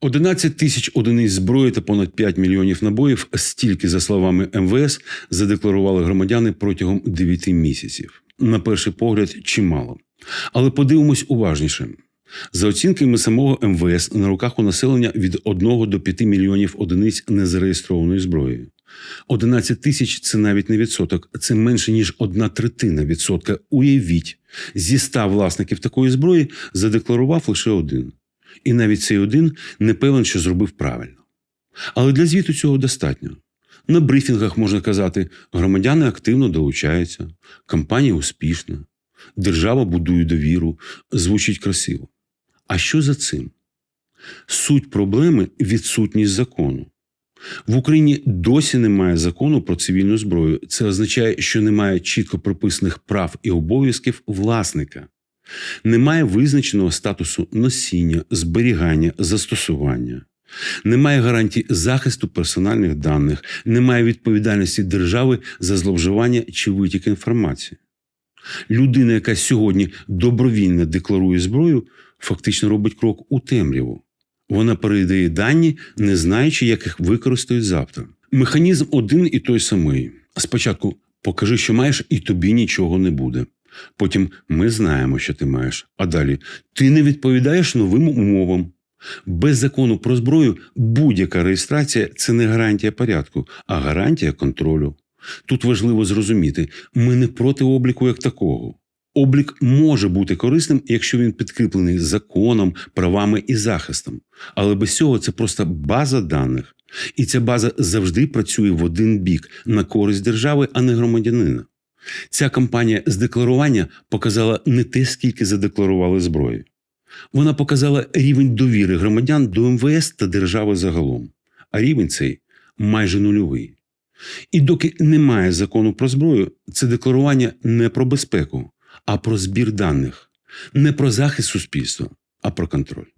11 тисяч одиниць зброї та понад 5 мільйонів набоїв стільки, за словами МВС, задекларували громадяни протягом 9 місяців. На перший погляд, чимало. Але подивимось уважніше. За оцінками самого МВС, на руках у населення від 1 до 5 мільйонів одиниць незареєстрованої зброї. 11 тисяч це навіть не відсоток, це менше ніж одна третина відсотка. Уявіть, зі 100 власників такої зброї задекларував лише один. І навіть цей один не певен, що зробив правильно. Але для звіту цього достатньо. На брифінгах можна казати, громадяни активно долучаються, кампанія успішна, держава будує довіру, звучить красиво. А що за цим? Суть проблеми відсутність закону. В Україні досі немає закону про цивільну зброю. Це означає, що немає чітко прописаних прав і обов'язків власника. Немає визначеного статусу носіння, зберігання, застосування. Немає гарантій захисту персональних даних, немає відповідальності держави за зловживання чи витік інформації. Людина, яка сьогодні добровільно декларує зброю, фактично робить крок у темряву. Вона передає дані, не знаючи, як їх використають завтра. Механізм один і той самий. Спочатку покажи, що маєш, і тобі нічого не буде. Потім ми знаємо, що ти маєш. А далі ти не відповідаєш новим умовам. Без закону про зброю будь-яка реєстрація це не гарантія порядку, а гарантія контролю. Тут важливо зрозуміти, ми не проти обліку як такого. Облік може бути корисним, якщо він підкріплений законом, правами і захистом. Але без цього це просто база даних. І ця база завжди працює в один бік на користь держави, а не громадянина. Ця кампанія з декларування показала не те, скільки задекларували зброї. Вона показала рівень довіри громадян до МВС та держави загалом. А рівень цей майже нульовий. І доки немає закону про зброю, це декларування не про безпеку, а про збір даних, не про захист суспільства, а про контроль.